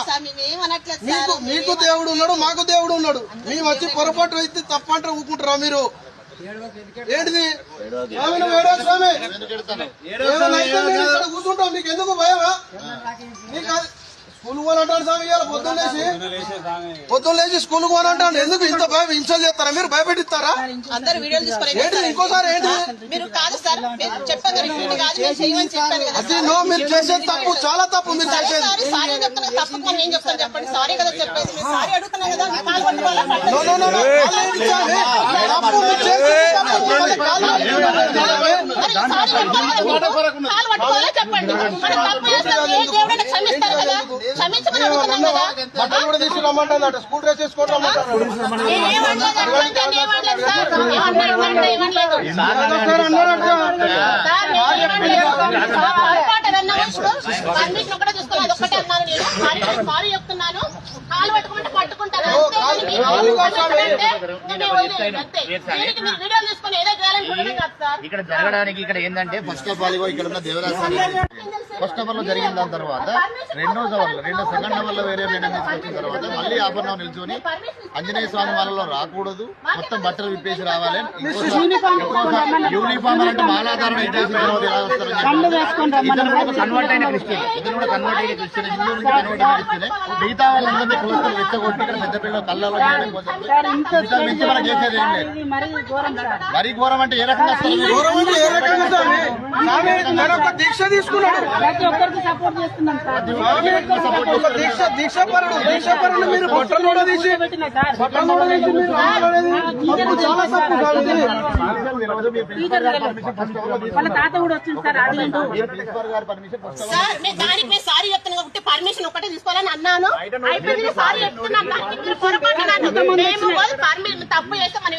Sir మీకు మీకు దేవుడు ఉన్నాడు మాకు దేవుడు ఉన్నాడు. మేము వచ్చి పొరపాటు అయితే తప్పంటారు ఊకుంటారా మీరు? ఏంటిది? కూర్చుంటాం మీకు ఎందుకు భయమా? స్కూల్ పోని అంటాడు స్వామి ఇవాళ పొద్దున్న లేచి పొద్దున్న లేచి స్కూల్ పోని అంటాడు ఎందుకు ఇంత భయం ఇన్సల్ట్ చేస్తారా మీరు భయపెట్టిస్తారా అందరు వీడియోలు ఇంకోసారి ఏంటిది మీరు కాదు సార్ మీరు చెప్పారు కదా ఇంటి కాదు నేను చేయమని చెప్పాను కదా అది నో మీరు చేసేది తప్పు చాలా తప్పు మీరు సరే చేసేది చెప్పండి బట్టలు కూడా తీసి రమ్మంటారు స్కూల్ డ్రెస్ వేసుకొని చెప్తున్నాను. కాలు పట్టుకుంటే పట్టుకుంటాను. వీడియోలు తీసుకొని ఏదో చేయాలనుకుంటున్నాను కదా సార్ ఇక్కడ జరగడానికి ఇక్కడ ఏంటంటే ఫస్ట్ ఆఫ్ ఆల్ ఇక్కడ ఉన్న దేవదాసాలు ఫస్ట్ ఆఫ్ ఆల్లో జరిగిన దాని తర్వాత రెండో సవర్లో రెండో సెకండ్ వల్ల వేరే మేడం తీసుకొచ్చిన తర్వాత మళ్ళీ ఆభరణం నిల్చొని ఆంజనేయ స్వామి వాళ్ళలో రాకూడదు. మొత్తం బట్టలు విప్పేసి రావాలి. యూనిఫామ్ అంటే మాలాధారణ కన్వర్ట్ అయిన క్రిస్టియన్ ఇతను కూడా కన్వర్ట్ అయిన క్రిస్టియన్ హిందూ నుంచి కన్వర్ట్ అయిన క్రిస్టియన్ మిగతా వాళ్ళందరినీ కులస్తులు రెచ్చగొట్టి ఇక్కడ పెద్ద పిల్లలు కళ్ళలో చేయడం కోసం మించి మనం చేసేది ఏం లేదు. మరీ ఘోరం అంటే ఏ రకంగా? గౌరవం ఏ రకంగా స్వామి స్వామి నేను ఒక దీక్ష తీసుకున్నాడు ఒక దీక్ష దీక్ష పరుడు దీక్ష పరుడు మీరు బట్టలు కూడా తీసి పెట్టినా సార్. బట్టలు కూడా తీసి మీరు ఆడలేదు. తప్పు చాలా సార్. నేను దానికి నేను సారీ కాబట్టి పర్మిషన్ ఒకటే తీసుకోవాలని అన్నాను. అయిపోయింది సారీ చెప్తున్నాను మీరు పొరపాటు తప్పు చేస్తే మనం